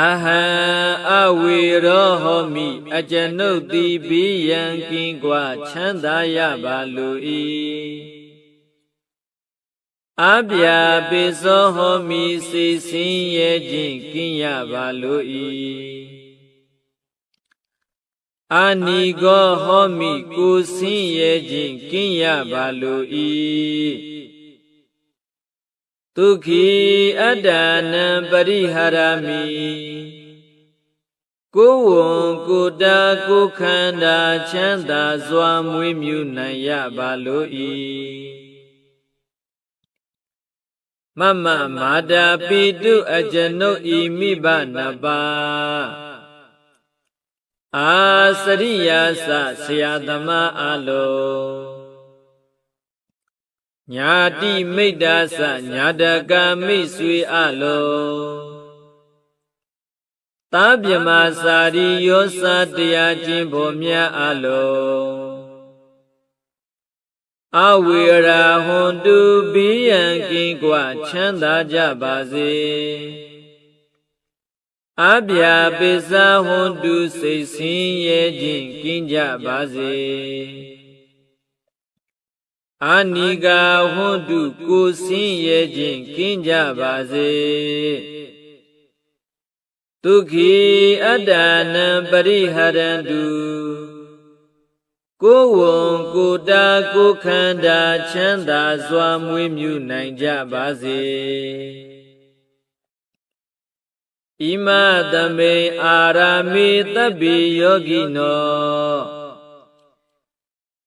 အဟံအဝေရောဟောမိအကျွန်ုပ်သည်ဘိယံကင်းကွာချမ်းသာရပါလို၏အပြာပိစောဟောမိစိတ်ဆင်းရဲခြင်းကင်းရပါလို၏အာနိကောဟောမိကိုဆင်းရဲခြင်းကင်းရပါလို၏ ဒုက္ခိအတ္တနံပရိဟရမိကိုယ်ဝံကိုယ်တာကိုယ်ခန္ဓာချမ်းသာစွာမွေးမြူနိုင်ရပါလို၏မမမာတာပိတုအကျွန်ုပ်ဤမိဘနှစ်ပါးအာစရိယာစဆရာသမားအလုံး ညာတိမိတ်တာစညာတကမိတ်ဆွေအလုံးသာပြမစာရီယောစာတရားချင်းဖို့မြတ်အလုံးအဝေရာဟွန်တုဘိယံကင်းကွာချမ်းသာကြပါစေအပြာပိစဟွန်တုစိတ်ဆင်းရဲခြင်းကင်းကြပါစေ အာနိကာဟွန်တုကိုဆင်းရဲခြင်းကင်းကြပါစေဒုက္ခိအတ္တနံပရိဟရန္တုကိုယ်ဝံကိုယ်တာကိုယ်ခန္ဓာချမ်းသာစွာမွေးမြူနိုင်ကြပါစေဣမသမေအာရာမေတပ္ပိယောဂိနော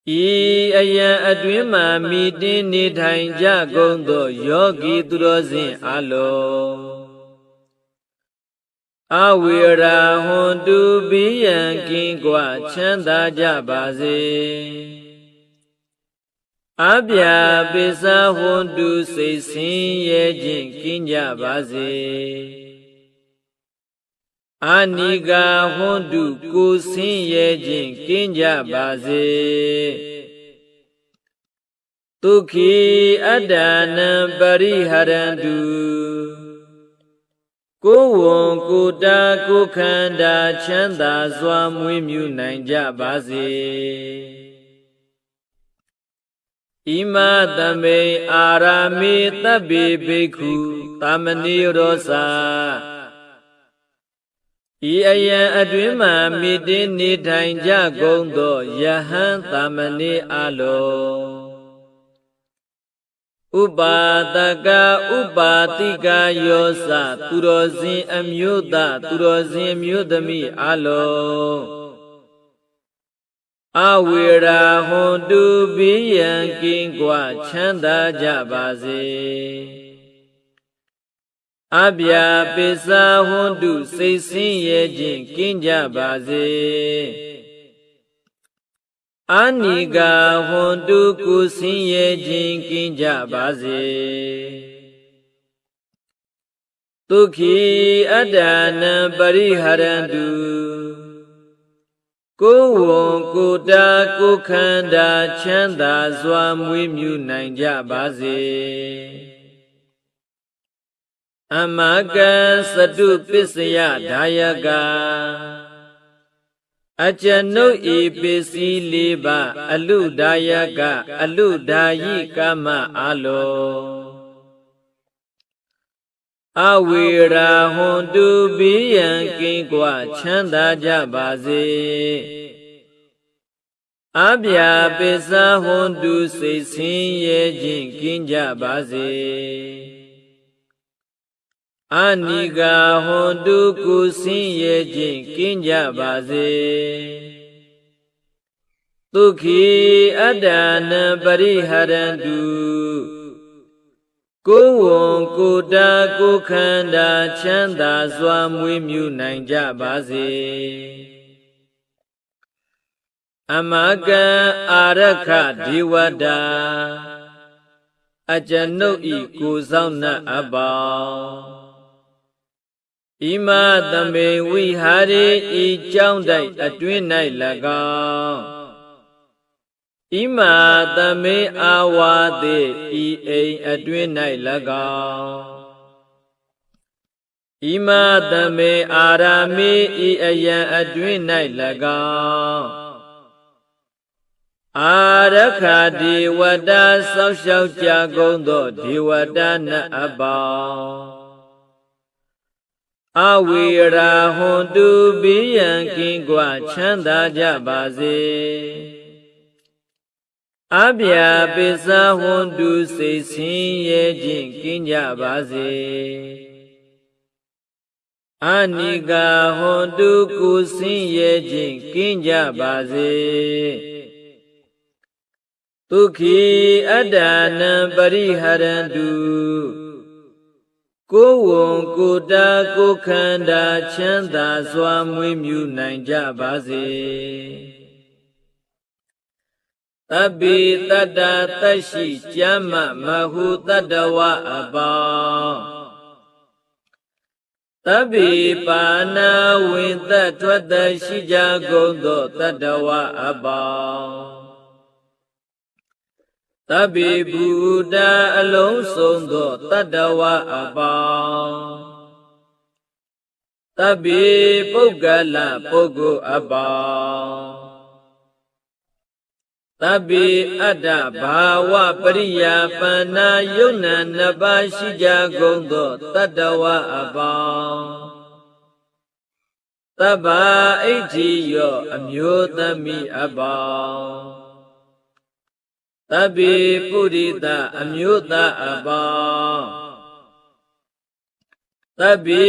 ဤအယံအတွင်းမှမိတင်းနေထိုင်ကြကုန်သောယောဂီသူတော်စင်အလုံးအဝေရာဟွန်တုပိယံကင်းကွာချမ်းသာကြပါစေအပြာပိစဟွန်တုစိတ်ဆင်းရဲခြင်းကင်းကြပါစေ အာနိကာဟွန်တုကိုဆင်းရဲခြင်းကင်းကြပါစေဒုက္ခိအတ္တနံပရိဟရန္တုကိုယ်ဝံကိုယ်တာကိုယ်ခန္ဓာချမ်းသာစွာမွေးမြူနိုင်ကြပါစေဣမသမေအာရာမေတဗ္ဗေဘိက္ခုတာမဏိရောစာ ဤအယံအတွင်းမှမိတင်းနေထိုင်ကြကုန်သောယဟန်တာမဏိအလောဥပါတကဥပါတိကယောစသူတော်စင်အမျိုးသားသူတော်စင်မျိုးသမီးအလုံးအဝေရာဟွန်တုပိယံကင်းကွာချမ်းသာကြပါစေ အပြာပိစာဟွန်တုစိတ်ဆင်းရဲခြင်းကင်းကြပါစေအာနိကာဟွန်တုကုဆင်းရဲခြင်းကင်းကြပါစေဒုက္ခိအတ္တနံပရိဟရန္တုကိုယ်ဝံကိုယ်တာကိုယ်ခန္ဓာချမ်းသာစွာမွေးမြူနိုင်ကြပါစေ အမကံသတုပစ္စယဒါယကအကျွန်ုပ်ဤပစ္စည်းလေးပါအလုဒါယကအလုဒါယိကမအလောအဝေရာဟွန်တုပိယံကင်းကွာချမ်းသာကြပါစေအပြာပိစဟွန်တုစိတ်ဆင်းရဲခြင်းကင်းကြပါစေ အာနိကာဟွန်တုကုဆင်းရဲခြင်းကင်းကြပါစေဒုက္ခိအတ္တနံပရိဟရန္တုကိုယ်ဝံကိုယ်တာကိုယ်ခန္ဓာချမ်းသာစွာမွေးမြူနိုင်ကြပါစေအမကံအာရခဒေဝတာအကျွန်ုပ်ဤကိုဆောင်နှပ်အပေါင်း ဣမသမေဝိဟာရေဤကြောင်းတိုက်အတွင်း၌၎င်းဣမသမေအာဝါတိဤအိမ်အတွင်း၌၎င်းဣဣမသမေအာရာမိဤအယံအတွင်း၌၎င်းအာရခဒေဝတာဆောက်ရှောက်ကြကုန်သောဒေဝတာနတ်အပေါင်း အဝိရာဟွန်တုပိယံကင်းကွာချမ်းသာကြပါစေအဗျာပိစဟွန်တုစိတ်ဆင်းရဲခြင်းကင်းကြပါစေအနိကာဟွန်တုကိုဆင်းရဲခြင်းကင်းကြပါစေဒုက္ခိအတ္တနံပရိဟရန္တု ကိုယ်ဝံကိုတာကိုခန္ဓာချမ်းသာစွာမွေးမြူနိုင်ကြပါစေတပိတတ္တသက်ရှိကျမ်းမမဟုတတ္တဝအပေါင်းတပိပါဏဝိတ္တထွက်သက်ရှိကြကုန်သောတတ္တဝအပေါင်း တပိဘူတာအလုံးစုံသောတတ္တဝအပေါင်းတပိပုဂ္ဂလပုဂ္ဂိုလ်အပေါင်းတပိအတ္တဘာဝပရိယာပန္နာယုံနာနှစ်ပါးရှိကြကုန်သောတတ္တဝအပေါင်းတဗ္ဗအိဋ္ဌိယောအမျိုးသမီးအပေါင်း တပိပုရိသအမျိုးသားအပေါင်းတပိ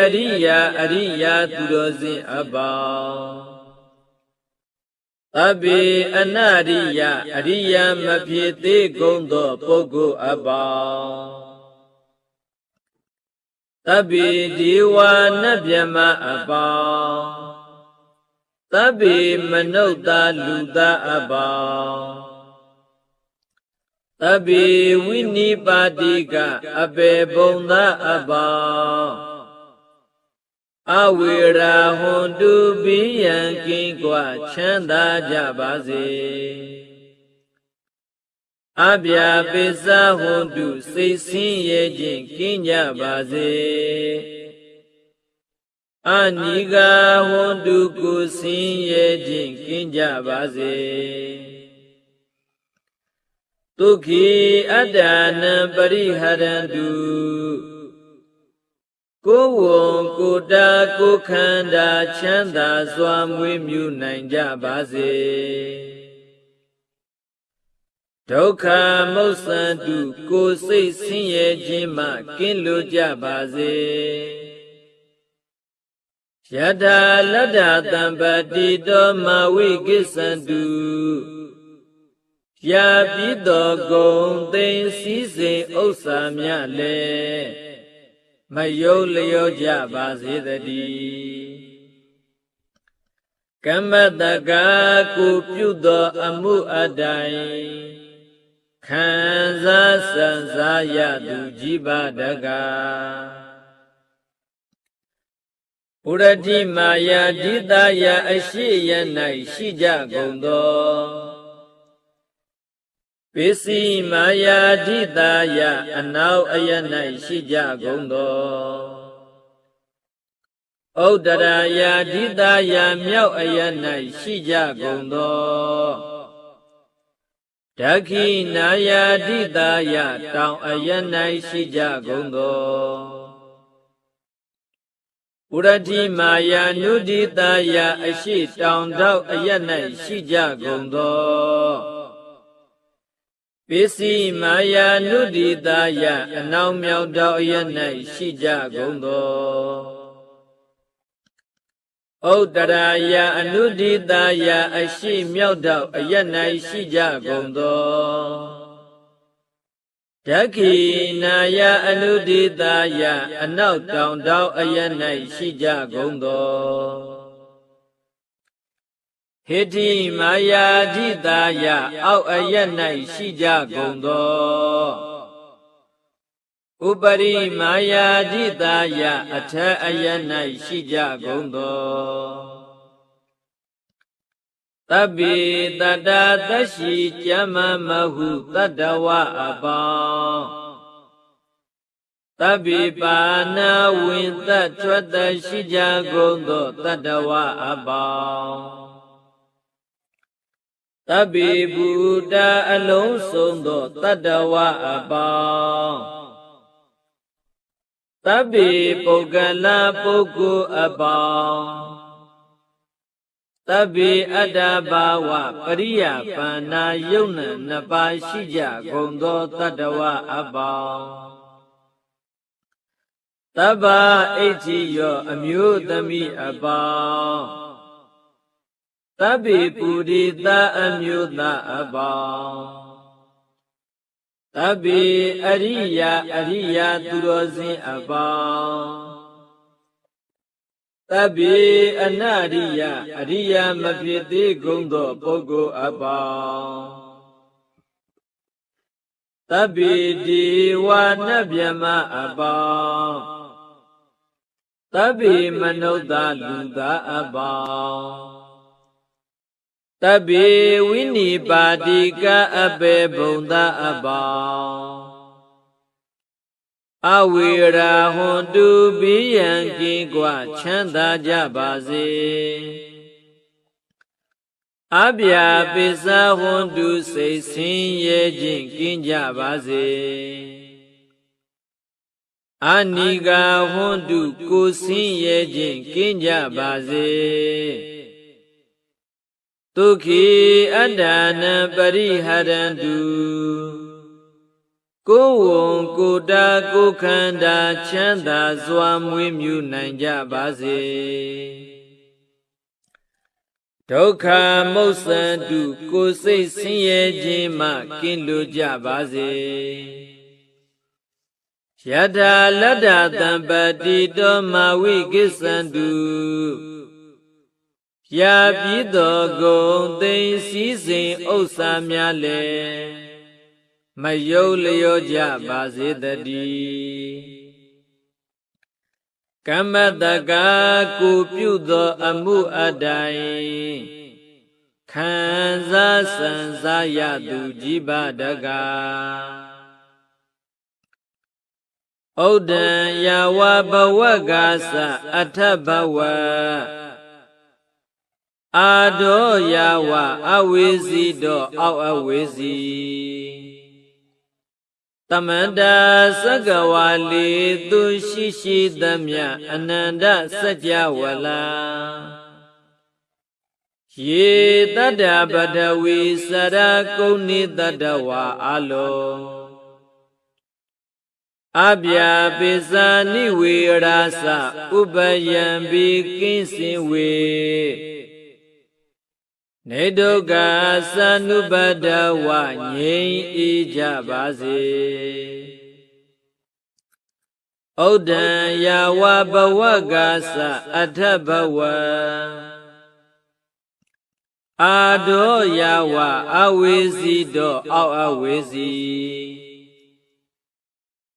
အရိယာအရိယာသူတော်စင်အပေါင်းတပိအနရိယအရိယာမဖြစ်သေးကုန်သောပုဂ္ဂိုလ်အပေါင်းတပိဒီဝနဗျမအပေါင်းတပိမနုဿလူသားအပေါင်း တပိဝိနိပါတိကအပေဘုံသာအပေါင်းအဝေရာဟွန်တုပိယံကင်းကွာချမ်းသာကြပါစေအဗျာပိစဟွန်တုစိတ်ဆင်းရဲခြင်းကင်းကြပါစေအနိဂဟွန်တုကိုဆင်းရဲခြင်းကင်းကြပါစေ ဒုက္ခိအတ္တနံပရိဟရန္တုကိုယ်ဝံကိုတာကိုခန္ဓာချမ်းသာစွာမွေးမြူနိုင်ကြပါစေဒုက္ခမုတ်စံတုကိုစိတ်ဆင်းရဲခြင်းမှကင်းလွတ်ကြပါစေယထာလတ္တတံပတိတောမဝိကိစ္ဆန္တု ရာပြီးတော်ဂုံသိမ့်စည်းစိမ်ဥစ္စာမြလည်းမယုတ်လျော့ကြပါစေတည်းကမ္မတကာကိုပြုသောအမှုအတိုင်းခံစားစံစားရသူជីပါတကာဘုရတိမာယာဒိတယအရှိယ၌ရှိကြကုန်သော ပစ္စည်းမာယာဓိတာယအနောက်အယ၌ရှိကြကုန်သောဩဒရာယာဓိတာယမြောက်အယ၌ရှိကြကုန်သောဒခိနာယာဓိတာယတောင်အယ၌ရှိကြကုန်သောဥရတိမာယာနုဒိတာယအရှိတောင်တောက်အယ၌ရှိကြကုန်သော ပစ္စည်းမာယာနုဒိတာယအနောင်မြောက်တော်အရ၌ရှိကြကုန်သောဩတရာယအနုဒိတာယအရှိမြောက်တော်အရ၌ရှိကြကုန်သောဓခိနာယအနုဒိတာယအနောက်တောင်တောင်အရ၌ရှိကြကုန်သော ဟိတိမာယာဓိတာယအောက်အယက်၌ရှိကြကုန်သောဥပရိမာယာဓိတာယအထအယက်၌ရှိကြကုန်သောတပိတတသရှိကျမမဟုတတဝအပေါင်းတဗ္ဗိပါဏဝိတ္တထွက်တရှိကြကုန်သောတတ္တဝအပေါင်း တဗ္ဗိဗုဒ္ဓအလုံးစုံသောတတ္တဝအပေါင်းတဗ္ဗိပုဂ္ဂလပုဂ္ဂိုလ်အပေါင်းတဗ္ဗိအတ္တဘာဝပရိယပါဏာယုံနံနှစ်ပါးရှိကြကုန်သောတတ္တဝအပေါင်းတဗ္ဗအိဋ္ဌိယောအမျိုးသမီးအပေါင်း တဗ္ဗိပုရိသအမျိုးသားအပေါင်းတဗ္ဗိအရိယအရိယသူတော်စင်အပေါင်းတဗ္ဗေအနရိယအရိယမဖြစ်သေးကုန်သောပုဂ္ဂိုလ်အပေါင်းတဗ္ဗေဒီဝနဗျမအပေါင်းတဗ္ဗေမနုဿလူသားအပေါင်း တဗ္ဗေဝိနိပါတိကအပေဘုံသာအပေါင်းအဝေရာဟွန်တုပိယံကင်းကွာချမ်းသာကြပါစေအဗျာပိစဟွန်တုစိတ်ဆင်းရဲခြင်းကင်းကြပါစေအနိဂါဟွန်တုကိုဆင်းရဲခြင်းကင်းကြပါစေ ဒုက္ခိအတ္တနံပရိဟရန္တုကိုယ်ဝံကိုယ်တာကိုယ်ခန္ဓာချမ်းသာစွာမွေးမြူနိုင်ကြပါစေဒုက္ခမုတ်စံတုကိုယ်စိတ်ဆင်းရဲခြင်းမှကင်းလွတ်ကြပါစေယထာလတ္တတံပတိတောမဝိကိစ္ဆန္တု ရာပြီးသောဂုံသိမ့်စည်းစိမ်ဥစ္စာများလည်းမယုတ်လျောကြပါစေတည်းကမ္မတကာကိုပြုသောအမှုအတိုင်းခံစားစံစားရသူជីဗတကာဩဒံယဝဘဝကသအထဘဝ အာဒောယဝအဝေစီတောအောက်အဝေစီတမန္တာသက္ကဝါလေသူရှိရှိသမျှအနန္တစัจ java လာယေတတ္တပတဝီစရကုဏိတတ္တဝါအလောအဗျာပိဇာနိဝေရာစဥပယံဘိကင်းစင်ဝေ နေဒုက္ခသနုပဒဝငြိမ်အေးကြပါစေဩဒံယာဝဘဝကသအထဘဝအာဒောယာဝအဝေစီတောအောက်အဝေစီ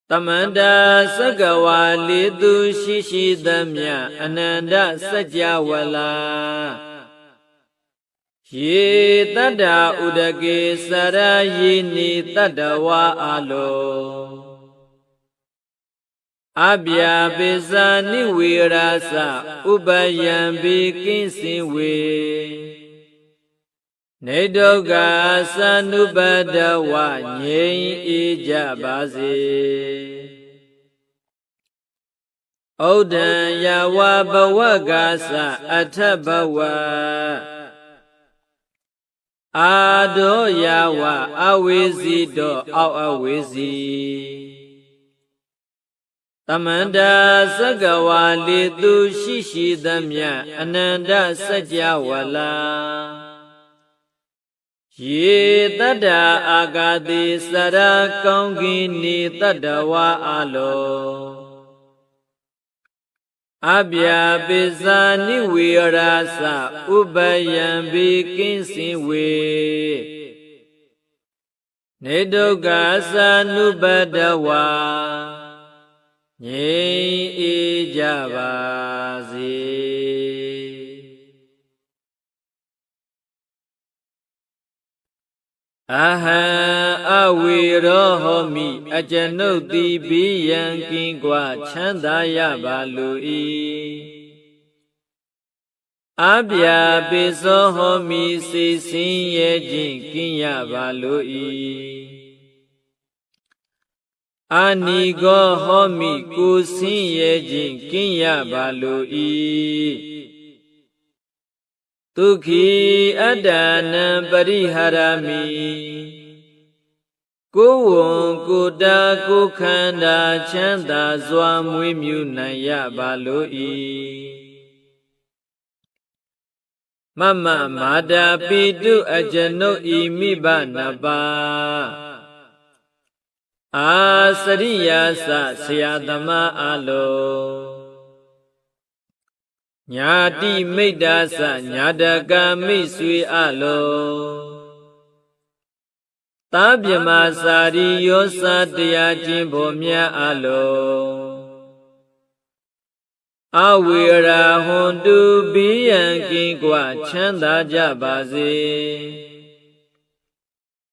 တမန္တာသက္ကဝါလေသူရှိရှိသမျှအနန္တစัจ java လာ ယေတတ္တာဥဒကေစရယေနိတတ္တဝါအလောအဗျာပိဇာနိဝေရာစဥပယံဘိကင်းစင်ဝေနေဒုက္ခသနုပဒဝငြိမ်အေးကြပါစေဩဒံယဝဘဝကသအထဘဝ အာဒောယဝအဝေစီတောအောက်အဝေစီတမန္တာသက္ကဝါလေသူရှိရှိသမျှအနန္တစัจ java လာယေတတ္တအာဂတိစရကောင်းကင်နေတတ္တဝါအလော အဗျာပိဇာနိဝေရာစဥပယံဘိကင်းစင်ဝေနေဒုက္ခသနုပတဝါငြိမ်အေးကြပါ အဟံအဝေရောဟောမိအကျွန်ုပ်သည်ဘိယံကင်းကွာချမ်းသာရပါလို၏အပြာပိစောဟောမိစေစင်းရဲ့ခြင်းကင်းရပါလို၏အာနိကောဟောမိကိုစင်းရဲ့ခြင်းကင်းရပါလို၏ ဒုက္ခိအတ္တနံပရိဟာရမိကိုယ်ဝံကိုယ်တာကိုယ်ခန္ဓာချမ်းသာစွာမွေးမြူနိုင်ရပါလို၏မမမာတာပိတုအကျနုဤမိဘနပါအာစရိယာစဆရာသမားအလုံး ညာတိမိတ်တာစညာတကမိတ်ဆွေအလုံးသာပြမစာရီယောစာတရားချင်းဖို့မြတ်အလုံးအဝေရာဟွန်တုဘိယံကင်းကွာချမ်းသာကြပါစေ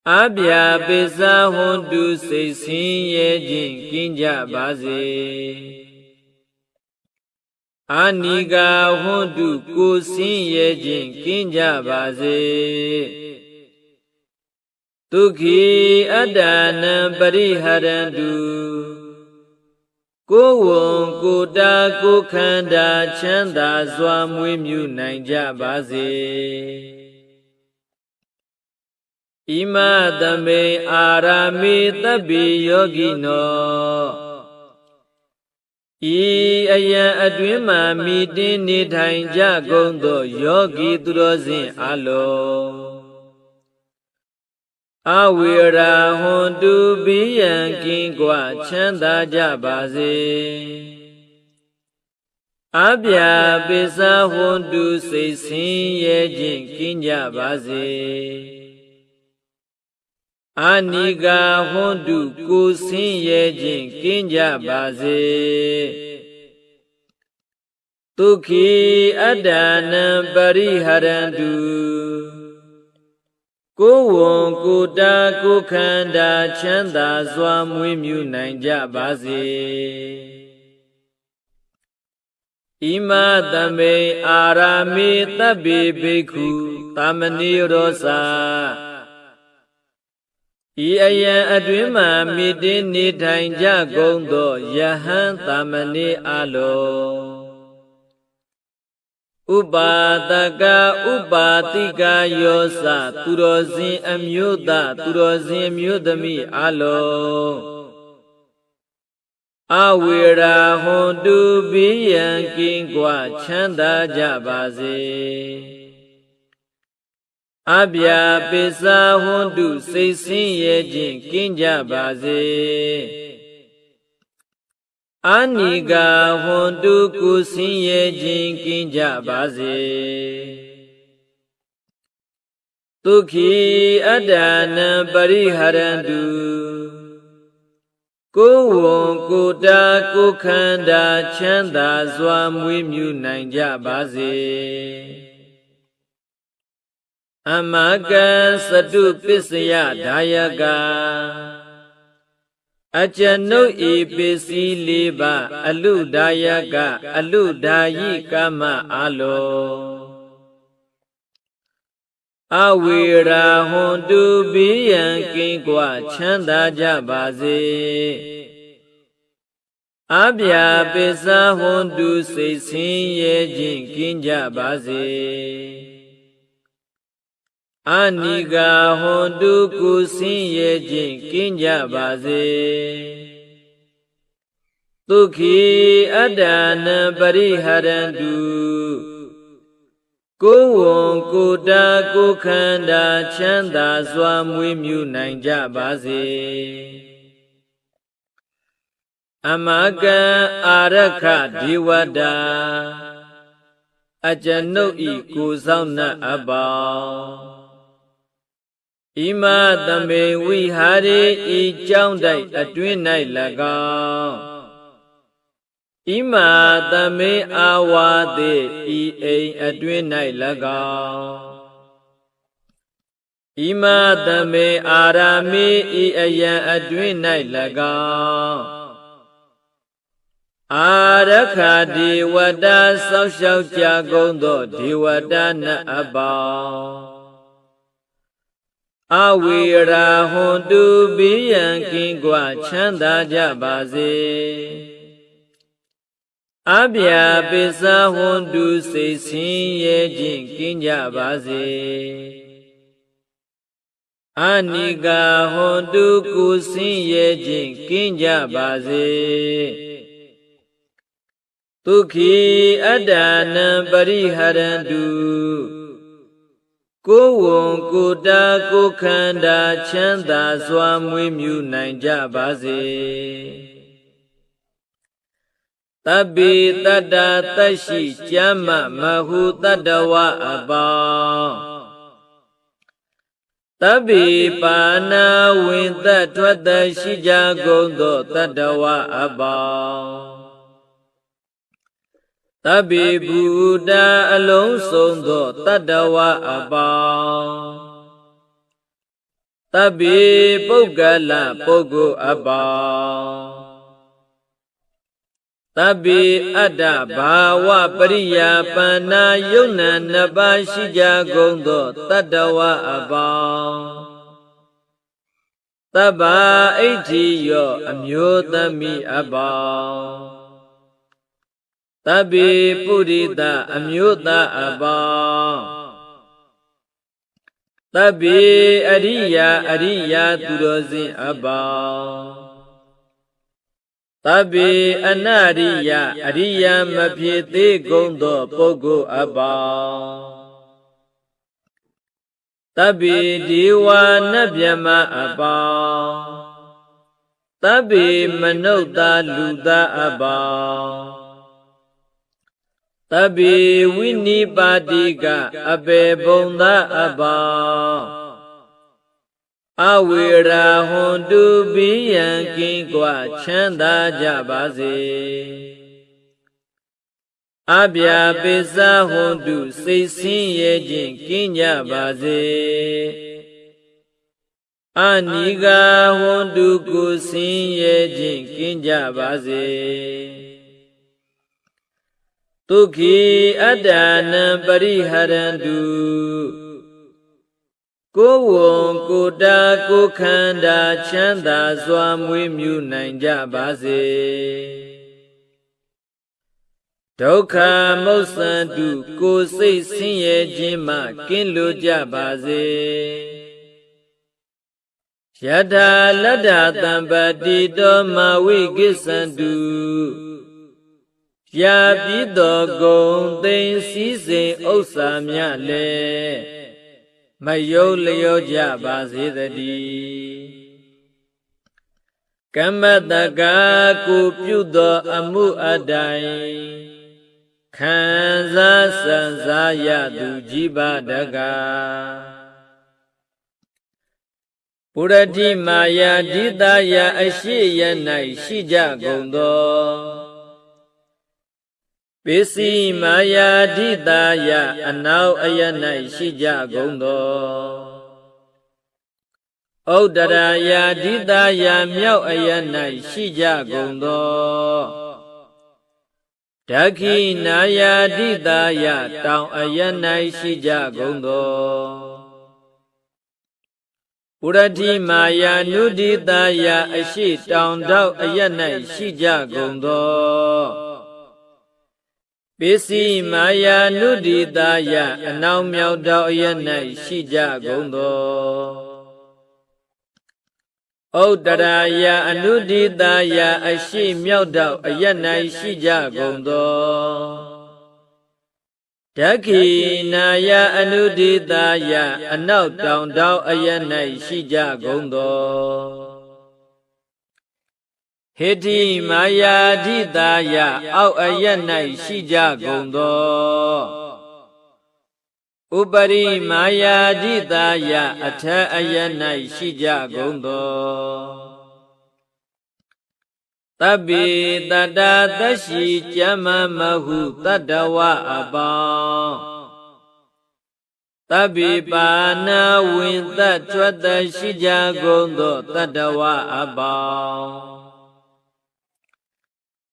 အပြာပိစဟွန်တုစိတ်ဆင်းရဲခြင်းကင်းကြပါစေ အာနိကာဟွန်တုကိုစင်းရဲ့ခြင်းကင်းကြပါစေဒုက္ခိအတ္တနံပရိဟရန္တုကိုယ်ဝံကိုတာကိုခန္ဓာချမ်းသာစွာမွေးမြူနိုင်ကြပါစေဣမသမေအာရာမေတဗ္ဗေယောဂိနောဤ အယံအတွင်းမှမိတင်းနေထိုင်ကြကုန်သောယောဂီသူတော်စင်အလုံးအဝေရာဟွန်တုပိယံကင်းကွာချမ်းသာကြပါစေအပြာပိစဟွန်တုစိတ်ဆင်းရဲခြင်းကင်းကြပါစေအာနိကာဟွန်တုကိုဆင်းရဲခြင်းကင်းကြပါစေ ဒုက္ခိအတ္တနံပရိဟရန္တုကိုယ်ဝံကိုတာကိုခန္ဓာချမ်းသာစွာမွေးမြူနိုင်ကြပါစေဣမသမေအာရာမေတဗ္ဗေဘိက္ခုသမဏေရောစာဤအယံအတွင်းမှမိတင်းနေထိုင်ကြကုန်သောယဟန်သမဏေအလော ဥပါတကဥပါတိကယောစသူတော်စင်အမျိုးသားသူတော်စင်မျိုးသမီးအလုံးအဝေရာဟွန်တုပိယံကင်းကွာချမ်းသာကြပါစေအပြာပိစာဟွန်တုစိတ်ဆင်းရဲခြင်းကင်းကြပါစေ အာနိကာဟွန်တုကုဆင်းရဲခြင်းကင်းကြပါစေဒုက္ခိအတ္တနံပရိဟရန္တုကိုယ်ဝံကိုတာကိုခန္ဓာချမ်းသာစွာမွေးမြူနိုင်ကြပါစေအမကံစတုပစ္စယဒါယက အကျွန်ုပ်ဤပစ္စည်းလေးပါအလုဒါယကအလုဒါယိကမအလောအဝေရာဟွန်တုပိယံကင်းကွာချမ်းသာကြပါစေအပြာပိစဟွန်တုစိတ်ဆင်းရဲခြင်းကင်းကြပါစေ အာနိကာဟွန်တုကုဆင်းရဲခြင်းကင်းကြပါစေဒုက္ခိအတ္တနံပရိဟရန္တုကိုယ်ဝံကိုတာကိုခန္ဓာချမ်းသာစွာမွေးမြူနိုင်ကြပါစေအမကံအာရခဒေဝတာအကျွန်ုပ်ဤကိုဆောင်နှပ်အပေါင်း ဣမသမေဝိဟာရေဤကြောင်းတိုက်အတွင်း၌၎င်းဣမသမေအာဝါသေဤအိမ်အတွင်း၌၎င်းဣဣမသမေအာရာမိဤအယံအတွင်း၌၎င်းအာရခဒေဝတာဆောက်ရှောက်ကြကုန်သောဒေဝတာနတ်အပေါင်း အဝိရာဟွန်တုပိယံကင်းကွာချမ်းသာကြပါစေအဗျာပိစဟွန်တုစိတ်ဆင်းရဲခြင်းကင်းကြပါစေအနိကာဟွန်တုကုဆင်းရဲခြင်းကင်းကြပါစေဒုက္ခိအတ္တနံပရိဟရန္တု ကိုယ်ဝံကိုယ်တာကိုယ်ခန္ဓာချမ်းသာစွာမွေးမြူနိုင်ကြပါစေတပ္ပိတတ္တတရှိကျမ်းမမဟုတတ္တဝအပေါင်းတပ္ပိပါဏဝိတ္တထွက်တရှိကြကုန်သောတတ္တဝအပေါင်း တဗ္ဗေဘုဒ္ဓအလုံးစုံသောတတ္တဝအပေါင်းတဗ္ဗေပုဂ္ဂလပုဂ္ဂိုလ်အပေါင်းတဗ္ဗေအတ္တဘာဝပရိယာပန္နာယုံနာနှစ်ပါးရှိကြကုန်သောတတ္တဝအပေါင်းတဗ္ဗာဣဋ္ဌိယောအမျိုးသမီးအပေါင်း တဗ္ဗေပုရိသအမျိုးသားအပေါင်းတဗ္ဗေအရိယာအရိယာသူတော်စင်အပေါင်းတဗ္ဗေအနရိယအရိယာမဖြစ်သေးကုန်သောပုဂ္ဂိုလ်အပေါင်းတဗ္ဗေဒီဝါနဗျမအပေါင်းတဗ္ဗေမနုဿလူသားအပေါင်း တဗ္ဗေဝိနိပါတိကအပေဘုံသာအပေါင်းအဝေရာဟွန်တုပိယံကင်းကွာချမ်းသာကြပါစေအဗျာပိစဟွန်တုစိတ်ဆင်းရဲခြင်းကင်းကြပါစေအနိဂါဟွန်တုကိုဆင်းရဲခြင်းကင်းကြပါစေ ဒုက္ခိအတ္တနံပရိဟရန္တုကိုယ်ဝံကိုယ်တာကိုယ်ခန္ဓာချမ်းသာစွာမွေးမြူနိုင်ကြပါစေဒုက္ခမုတ်စံတုကိုယ်စိတ်ဆင်းရဲခြင်းမှကင်းလွတ်ကြပါစေယထာလတ္တတံပတိတောမဝိကိစ္ဆန္တု ရာပြီးတော်ဂုံသိမ့်စည်းစိမ်ဥစ္စာမြလည်းမယုတ်လျောကြပါစေတည်းကမ္မတကာကိုပြုသောအမှုအတိုင်းခံစားစံစားရသူကြီးပါတကားပုရတိမာယာဒိတယအရှိယ၌ရှိကြကုန်သော ပစ္စည်းမာယာဓိတာယအနောက်အယ၌ရှိကြကုန်သောဩဒရာယာဓိတာယမြောက်အယ၌ရှိကြကုန်သောဒခိနာယာဓိတာယတောင်အယ၌ရှိကြကုန်သောပုရတိမာယာနုဒိတာယအရှိတောင်တောက်အယ၌ရှိကြကုန်သော ပစ္စည်းမာယာနုဒိတာယအနောင်မြောက်တော်အရ၌ရှိကြကုန်သောဩတရာယအနုဒိတာယအရှိမြောက်တော်အရ၌ရှိကြကုန်သောဓခိနာယအနုဒိတာယအနောက်တောင်တောင်အရ၌ရှိကြကုန်သော ဟေတိမာယာဓိတာယအောက်အယက်၌ရှိကြကုန်သောဥပရိမာယာဓိတာယအထအယက်၌ရှိကြကုန်သောတဗ္ဗေတတသရှိကျမမဟုတတ္တဝအပေါင်းတတဗ္ဗိပါဏဝိသတ်ထွက်တရှိကြကုန်သောတတ္တဝအပေါင်း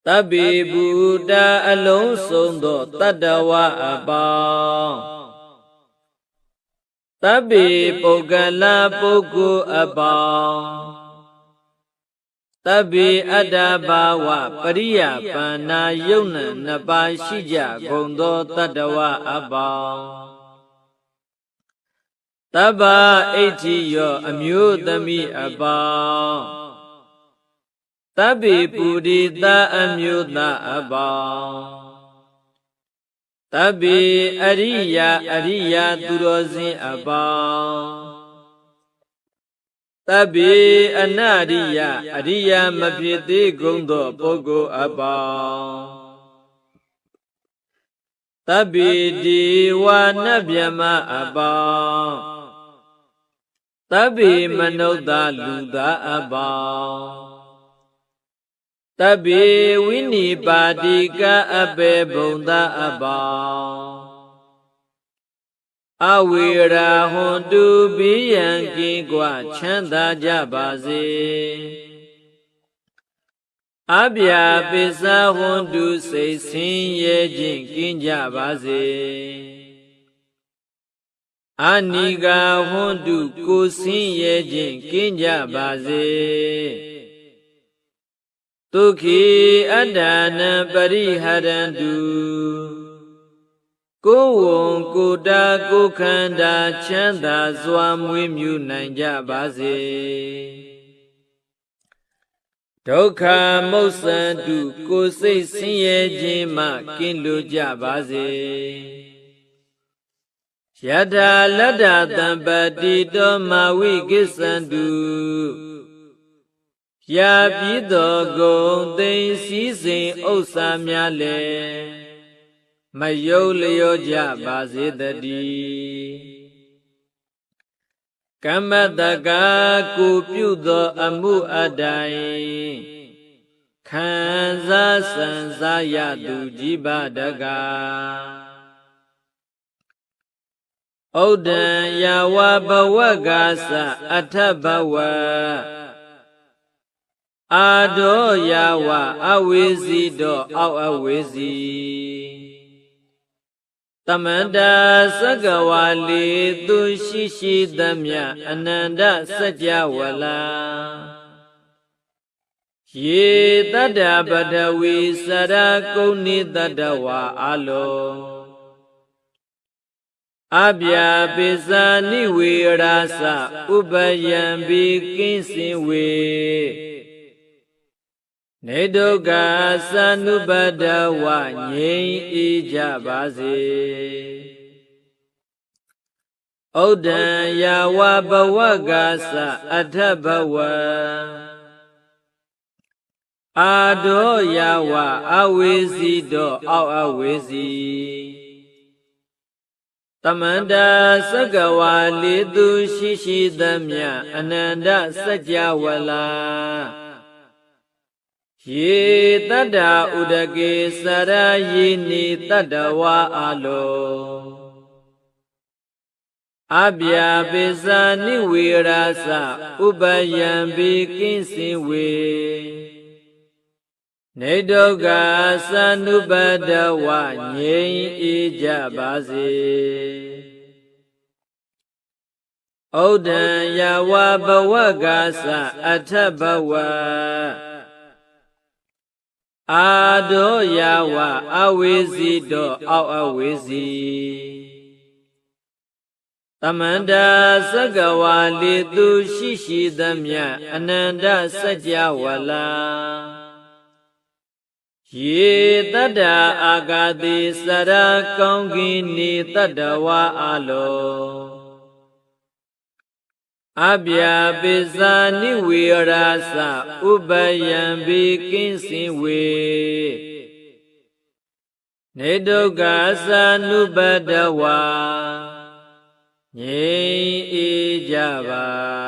တဗ္ဗိဗုဒ္ဓအလုံးစုံသောတတ္တဝအပေါင်းတဗ္ဗေပုဂ္ဂလပုဂ္ဂိုလ်အပေါင်းတဗ္ဗေအတ္တဘာဝပရိယပန္နာယုံနံနှစ်ပါးရှိကြကုန်သောတတ္တဝအပေါင်းတဗ္ဗအိဋ္ဌိယောအမျိုးသမီးအပေါင်း တဗ္ဗေပုရိသအမျိုးသားအပေါင်းတဗ္ဗေအရိယာအရိယာသူတော်စင်အပေါင်းတဗ္ဗေအနရိယအရိယာမဖြစ်သေးကုန်သောပုဂ္ဂိုလ်အပေါင်းတဗ္ဗေဒီဝနဗျမအပေါင်းတဗ္ဗေမနုဿလူသားအပေါင်း တဗ္ဗေဝိနိပါတိကအပေဘုံသာအပေါင်းအဝေရာဟွန်တုပိယံကင်းကွာချမ်းသာကြပါစေအဗျာပိစဟွန်တုစိတ်ဆင်းရဲခြင်းကင်းကြပါစေအနိဂါဟွန်တုကိုဆင်းရဲခြင်းကင်းကြပါစေ ဒုက္ခိအတ္တနံပရိဟရန္တုကိုယ်ဝံကိုယ်တာကိုယ်ခန္ဓာချမ်းသာစွာမွေးမြူနိုင်ကြပါစေဒုက္ခမုတ်စံတုကိုယ်စိတ်ဆင်းရဲခြင်းမှကင်းလွတ်ကြပါစေယထာလတ္တတံပတိတောမာဝိကိစ္ဆန္တု ရာပြီးသောဂုံသိမ့်စည်းစိမ်ဥစ္စာများလည်းမယုတ်လျောကြပါစေတည်းကမ္မတကာကိုပြုသော အမှုအတိုင်းခံစားစံစားရသူជីဗတကာဩဒံယဝဘဝကသအထဘဝ အာဒောယဝအဝေစီတောအောက်အဝေစီတမန္တာသက္ကဝါလေသူရှိရှိသမျှအနန္တစัจ java လာယေတတ္တပတဝီစရကုဏိတတဝါအလောအဗျာပိဇာနိဝေရာစဥပယံဘိကင်းစင်ဝေ နေဒုက္ခသနုပဒဝငြိမ်းအေးကြပါစေဩဒံယာဝဘဝကသအထဘဝအာဒောယာဝအဝေစီတောအောက်အဝေစီတမန္တာသက္ကဝါလေသူရှိရှိသမျှအနန္တစัจ java လာ ယေတတ္တာဥဒကေစရယေနိတတ္တဝါအလောအဗျာပိဇာနိဝေရာစဥပယံဘိကင်းစင်ဝေနေဒုက္ခသနုပဒဝငြိမ်းအေးကြပါစေဩဒံယဝဘဝကသအထဘဝ အာဒောယဝအဝေစီတောအောက်အဝေစီတမန္တာသက္ကဝါလေသူရှိရှိသမျှအနန္တစัจ java လာယေတတ္တအာဂတိစရကောင်းကင်နေတတ္တဝါအလော အဗျာပိဇာနိဝေရာစဥပယံဘိကင်းစင်ဝေနေဒုက္ခသနုပတဝါငြိမ်းအေးကြပါစေ